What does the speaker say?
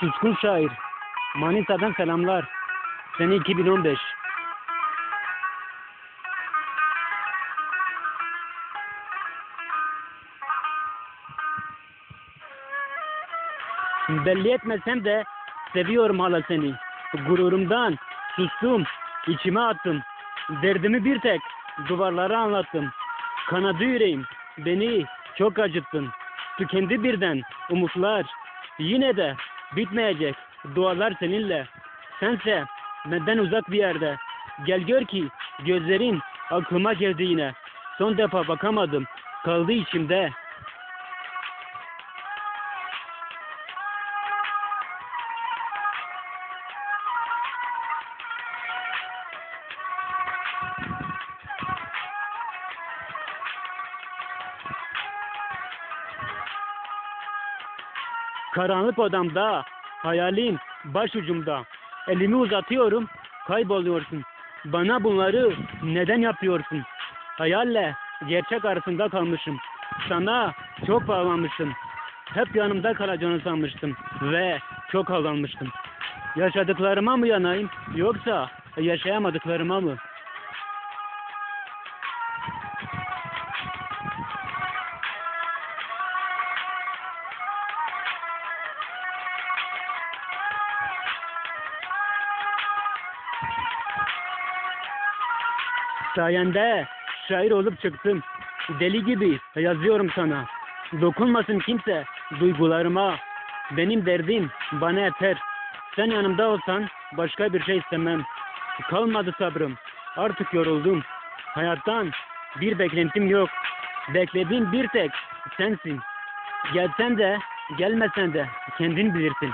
Suskun şair. Manisa'dan selamlar. Sene 2015. Belli etmesem de seviyorum hala seni. Gururumdan sustum, içime attım. Derdimi bir tek duvarlara anlattım. Kanadı yüreğim, beni çok acıttın. Tükendi birden umutlar. Yine de bitmeyecek dualar seninle. Sense benden uzak bir yerde. Gel gör ki gözlerin aklıma geldi yine. Son defa bakamadım. Kaldı içimde. Karanlık odamda, hayalin başucumda. Elimi uzatıyorum, kayboluyorsun. Bana bunları neden yapıyorsun? Hayalle gerçek arasında kalmışım. Sana çok bağlanmıştım. Hep yanımda kalacağını sanmıştım ve çok aldanmıştım. Yaşadıklarıma mı yanayım yoksa yaşayamadıklarıma mı? Sayende şair olup çıktım. Deli gibi yazıyorum sana. Dokunmasın kimse duygularıma. Benim derdim bana yeter. Sen yanımda olsan başka bir şey istemem. Kalmadı sabrım. Artık yoruldum. Hayattan bir beklentim yok. Beklediğim bir tek sensin. Gelsen de gelmesen de kendin bilirsin.